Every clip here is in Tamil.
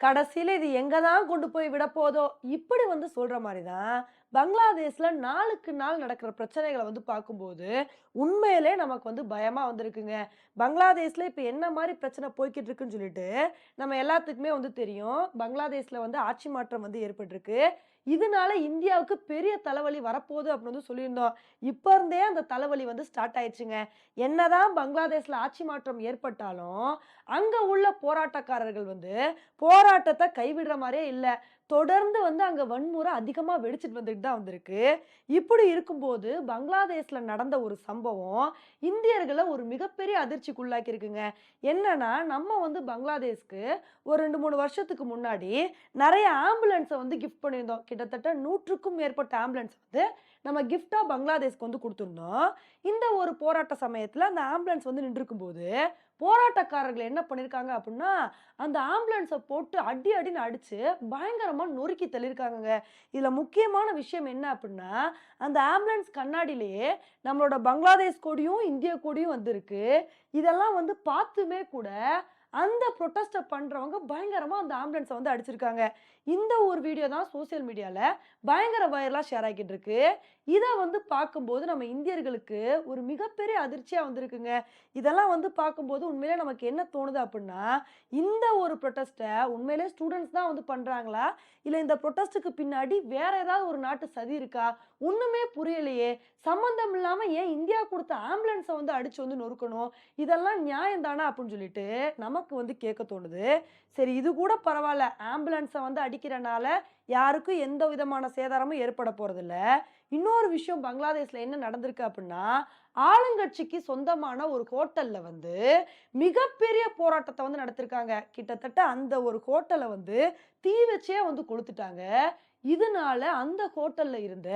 கடைசியில் இது எங்கே தான் கொண்டு போய் விட போதோ இப்படி வந்து சொல்கிற மாதிரி தான் பங்களாதேஷ்ல நாளுக்கு நாள் நடக்கிற பிரச்சனைகளை வந்து பார்க்கும்போது உண்மையிலே நமக்கு வந்து பயமாக வந்திருக்குங்க. பங்களாதேஷ்ல இப்போ என்ன மாதிரி பிரச்சனை போய்கிட்டு இருக்குன்னு சொல்லிட்டு நம்ம எல்லாத்துக்குமே வந்து தெரியும். பங்களாதேஷ்ல வந்து ஆட்சி மாற்றம் வந்து ஏற்பட்டிருக்கு. இதனால இந்தியாவுக்கு பெரிய தலைவலி வரப்போகுது அப்படின்னு வந்து சொல்லியிருந்தோம். இப்போ இருந்தே அந்த தலைவலி வந்து ஸ்டார்ட் ஆயிடுச்சுங்க. என்னதான் பங்களாதேஷ்ல ஆட்சி மாற்றம் ஏற்பட்டாலும் அங்கே உள்ள போராட்டக்காரர்கள் வந்து போராட்டத்தை கைவிடுற மாதிரியே இல்லை. தொடர்ந்து வந்து அங்கே வன்முறை அதிகமாக வெடிச்சிட்டு வந்துட்டு தான் வந்திருக்கு. இப்படி இருக்கும்போது பங்களாதேஷில் நடந்த ஒரு சம்பவம் இந்தியர்களை ஒரு மிகப்பெரிய அதிர்ச்சிக்குள்ளாக்கி இருக்குங்க என்னன்னா நம்ம வந்து பங்களாதேஷ்க்கு ஒரு ரெண்டு மூணு வருஷத்துக்கு முன்னாடி நிறைய ஆம்புலன்ஸை வந்து கிஃப்ட் பண்ணியிருந்தோம். கிட்டத்தட்ட நூற்றுக்கும் மேற்பட்ட ஆம்புலன்ஸ் வந்து நம்ம கிஃப்டாக பங்களாதேஷ்க்கு வந்து கொடுத்துருந்தோம். இந்த ஒரு போராட்ட சமயத்தில் அந்த ஆம்புலன்ஸ் வந்து நின்றுருக்கும்போது போராட்டக்காரர்கள் என்ன பண்ணியிருக்காங்க அப்படின்னா அந்த ஆம்புலன்ஸை போட்டு அடி அடின்னு அடித்து பயங்கரமாக நொறுக்கி தள்ளியிருக்காங்க இதில் முக்கியமான விஷயம் என்ன அப்படின்னா அந்த ஆம்புலன்ஸ் கண்ணாடியிலேயே நம்மளோட பங்களாதேஷ் கொடியும் இந்திய கொடியும் வந்திருக்கு. இதெல்லாம் வந்து பார்த்துமே கூட அந்த ப்ரொட்டஸ்ட்டை பண்ணுறவங்க பயங்கரமாக அந்த ஆம்புலன்ஸை வந்து அடிச்சிருக்காங்க. இந்த ஒரு வீடியோ தான் சோஷியல் மீடியாவில் பயங்கர வைரலாக ஷேர் ஆகிட்டு இருக்கு. இதை வந்து பார்க்கும்போது நம்ம இந்தியர்களுக்கு ஒரு மிகப்பெரிய அதிர்ச்சியாக வந்திருக்குங்க. இதெல்லாம் வந்து பார்க்கும்போது உண்மையிலே நமக்கு என்ன தோணுது அப்படின்னா இந்த ஒரு ப்ரொட்டஸ்ட்டை உண்மையிலே ஸ்டூடெண்ட்ஸ் தான் வந்து பண்ணுறாங்களா இல்லை இந்த ப்ரொட்டஸ்ட்டுக்கு பின்னாடி வேற ஏதாவது ஒரு நாட்டு சதி இருக்கா? ஒன்றுமே புரியலையே. சம்மந்தம் இல்லாமல் ஏன் இந்தியா கொடுத்த ஆம்புலன்ஸை வந்து அடித்து வந்து நொறுக்கணும்? இதெல்லாம் நியாயம் தானா அப்படின்னு சொல்லிட்டு நம்ம நமக்கு வந்து கேட்க தோணுது. சரி இது கூட பரவாயில்ல ஆம்புலன்ஸை வந்து அடிக்கிறனால யாருக்கும் எந்த விதமான சேதாரமும் ஏற்பட போகிறதில்ல இன்னொரு விஷயம் பங்களாதேஷ்ல என்ன நடந்திருக்கு அப்படின்னா ஆளுங்கட்சிக்கு சொந்தமான ஒரு ஹோட்டலில் வந்து மிகப்பெரிய போராட்டத்தை வந்து நடத்திருக்காங்க. கிட்டத்தட்ட அந்த ஒரு ஹோட்டலை வந்து தீ வச்சே வந்து கொளுத்துட்டாங்க. இதனால அந்த ஹோட்டல்ல இருந்த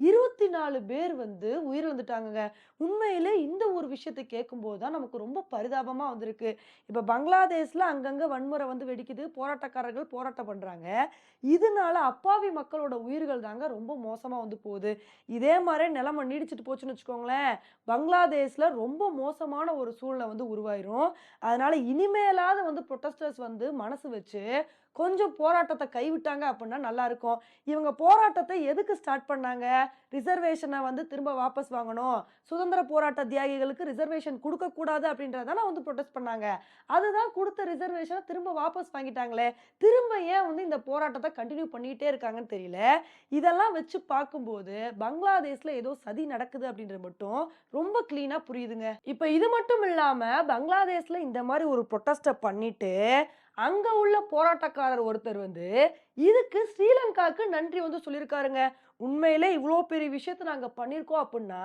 இருபத்தி நாலு பேர் வந்து உயிரிழந்துட்டாங்கங்க. உண்மையிலே இந்த ஒரு விஷயத்தை கேட்கும்போது தான் நமக்கு ரொம்ப பரிதாபமாக வந்திருக்கு. இப்போ பங்களாதேஷில் அங்கங்கே வன்முறை வந்து வெடிக்குது. போராட்டக்காரர்கள் போராட்டம் பண்ணுறாங்க இதனால அப்பாவி மக்களோட உயிர்கள் தாங்க ரொம்ப மோசமாக வந்து போகுது. இதே மாதிரி நிலமை நீடிச்சிட்டு போச்சுன்னு வச்சுக்கோங்களேன். பங்களாதேஷில் ரொம்ப மோசமான ஒரு சூழ்நிலை வந்து உருவாயிரும். அதனால இனிமேலாவது வந்து ப்ரொட்டஸ்டர்ஸ் வந்து மனசு வச்சு கொஞ்சம் போராட்டத்தை கைவிட்டாங்க அப்படின்னா நல்லா இருக்கும். இவங்க போராட்டத்தை எதுக்கு ஸ்டார்ட் பண்ணாங்க? ரிசர்வேஷனை வந்து திரும்ப வாபஸ் வாங்கணும். சுதந்திர போராட்ட தியாகிகளுக்கு ரிசர்வேஷன் கொடுக்கக்கூடாது அப்படின்றதான வந்து ப்ரொடெஸ்ட் பண்ணாங்க. அதுதான் கொடுத்த ரிசர்வேஷனை திரும்ப வாபஸ் வாங்கிட்டாங்களே. திரும்ப ஏன் வந்து இந்த போராட்டத்தை கண்டினியூ பண்ணிக்கிட்டே இருக்காங்கன்னு தெரியல. இதெல்லாம் வச்சு பார்க்கும்போது பங்களாதேஷ்ல ஏதோ சதி நடக்குது அப்படின்றது மட்டும் ரொம்ப க்ளீனாக புரியுதுங்க. இப்போ இது மட்டும் இல்லாமல் பங்களாதேஷில் இந்த மாதிரி ஒரு ப்ரொட்டஸ்ட்டை பண்ணிட்டு அங்கே உள்ள போராட்டக்காரர் ஒருத்தர் வந்து இதுக்கு ஸ்ரீலங்காவுக்கு நன்றி வந்து சொல்லியிருக்காருங்க உண்மையிலே இவ்வளோ பெரிய விஷயத்த நாங்கள் பண்ணியிருக்கோம் அப்படின்னா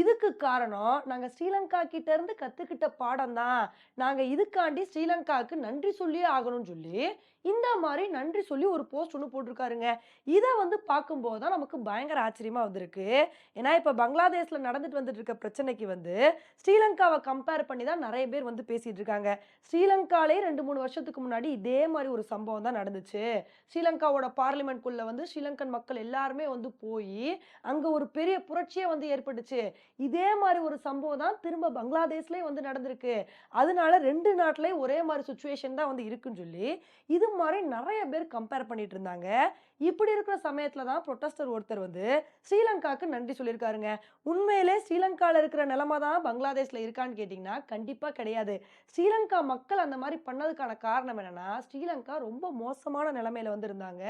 இதுக்கு காரணம் நாங்கள் ஸ்ரீலங்கா கிட்ட இருந்து கற்றுக்கிட்ட பாடம் தான். நாங்கள் இதுக்காண்டி ஸ்ரீலங்காவுக்கு நன்றி சொல்லியே ஆகணும்னு சொல்லி இந்த மாதிரி நன்றி சொல்லி ஒரு போஸ்ட் ஒன்று போட்டிருக்காருங்க. இதை வந்து பார்க்கும்போது தான் நமக்கு பயங்கர ஆச்சரியமாக வந்திருக்கு. ஏன்னா இப்போ பங்களாதேஷில் நடந்துட்டு வந்துட்டு இருக்க பிரச்சனைக்கு வந்து ஸ்ரீலங்காவை கம்பேர் பண்ணி தான் நிறைய பேர் வந்து பேசிகிட்டு இருக்காங்க ஸ்ரீலங்காலே ரெண்டு மூணு வருஷத்துக்கு முன்னாடி இதே மாதிரி ஒரு சம்பவம் தான் நடந்துச்சு. ஸ்ரீ ஸ்ரீலங்காவோட பார்லிமெண்ட்குள்ளே வந்து ஸ்ரீலங்கன் மக்கள் எல்லாருமே வந்து போய் அங்கே ஒரு பெரிய புரட்சியே வந்து ஏற்பட்டுச்சு. இதே மாதிரி ஒரு சம்பவம் தான் திரும்ப பங்களாதேஷ்லேயே வந்து நடந்திருக்கு. அதனால ரெண்டு நாட்டிலையும் ஒரே மாதிரி சுச்சுவேஷன் தான் வந்து இருக்குன்னு சொல்லி இது மாதிரி நிறைய பேர் கம்பேர் பண்ணிட்டு இருந்தாங்க. இப்படி இருக்கிற சமயத்தில் தான் ப்ரொட்டஸ்டர் ஒருத்தர் வந்து ஸ்ரீலங்காவுக்கு நன்றி சொல்லியிருக்காருங்க. உண்மையிலே ஸ்ரீலங்காவில் இருக்கிற நிலமை தான் பங்களாதேஷில் இருக்கான்னு கேட்டிங்கன்னா கண்டிப்பாக கிடையாது. ஸ்ரீலங்கா மக்கள் அந்த மாதிரி பண்ணதுக்கான காரணம் என்னன்னா ஸ்ரீலங்கா ரொம்ப மோசமான நிலைமையில வந்து இருந்தாங்க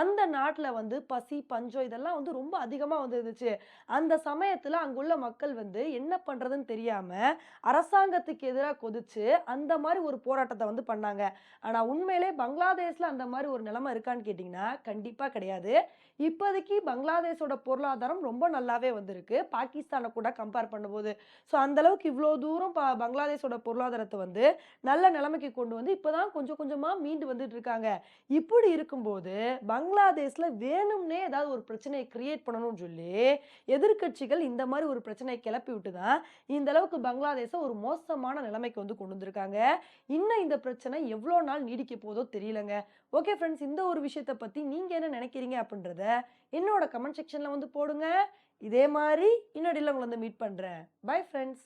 அந்த நாட்டில் வந்து பசி பஞ்சம் இதெல்லாம் வந்து ரொம்ப அதிகமாக வந்து இருந்துச்சு அந்த சமயத்தில் அங்குள்ள மக்கள் வந்து என்ன பண்ணுறதுன்னு தெரியாமல் அரசாங்கத்துக்கு எதிராக கொதிச்சு அந்த மாதிரி ஒரு போராட்டத்தை வந்து பண்ணாங்க. ஆனால் உண்மையிலே பங்களாதேஷில் அந்த மாதிரி ஒரு நிலைமை இருக்கான்னு கேட்டிங்கன்னா கண்டிப்பாக கிடையாது. இப்போதைக்கு பங்களாதேஷோட பொருளாதாரம் ரொம்ப நல்லாவே வந்திருக்கு. பாகிஸ்தானை கூட கம்பேர் பண்ணும்போது. ஸோ அந்தளவுக்கு இவ்வளோ தூரம் ப பங்களாதேஷோட பொருளாதாரத்தை வந்து நல்ல நிலைமைக்கு கொண்டு வந்து இப்போதான் கொஞ்சம் கொஞ்சமாக மீண்டு வந்துட்டு இருக்காங்க. இப்படி இருக்கும்போது பங்களாதேஷ்ல வேணும்னே ஏதாவது ஒரு பிரச்சனையை கிரியேட் பண்ணணும்னு சொல்லி எதிர்க்கட்சிகள் இந்த மாதிரி ஒரு பிரச்சனையை கிளப்பி விட்டு தான் இந்த அளவுக்கு பங்களாதேஷை ஒரு மோசமான நிலைமைக்கு வந்து கொண்டு வந்திருக்காங்க. இன்னும் இந்த பிரச்சனை எவ்வளோ நாள் நீடிக்க போதோ தெரியலங்க. ஓகே ஃப்ரெண்ட்ஸ் இந்த ஒரு விஷயத்தை பற்றி நீங்கள் என்ன நினைக்கிறீங்க அப்படின்றத என்னோட கமெண்ட் செக்ஷனில் வந்து போடுங்க. இதே மாதிரி இன்னொடியில் உங்களை வந்து மீட் பண்ணுறேன் பை ஃப்ரெண்ட்ஸ்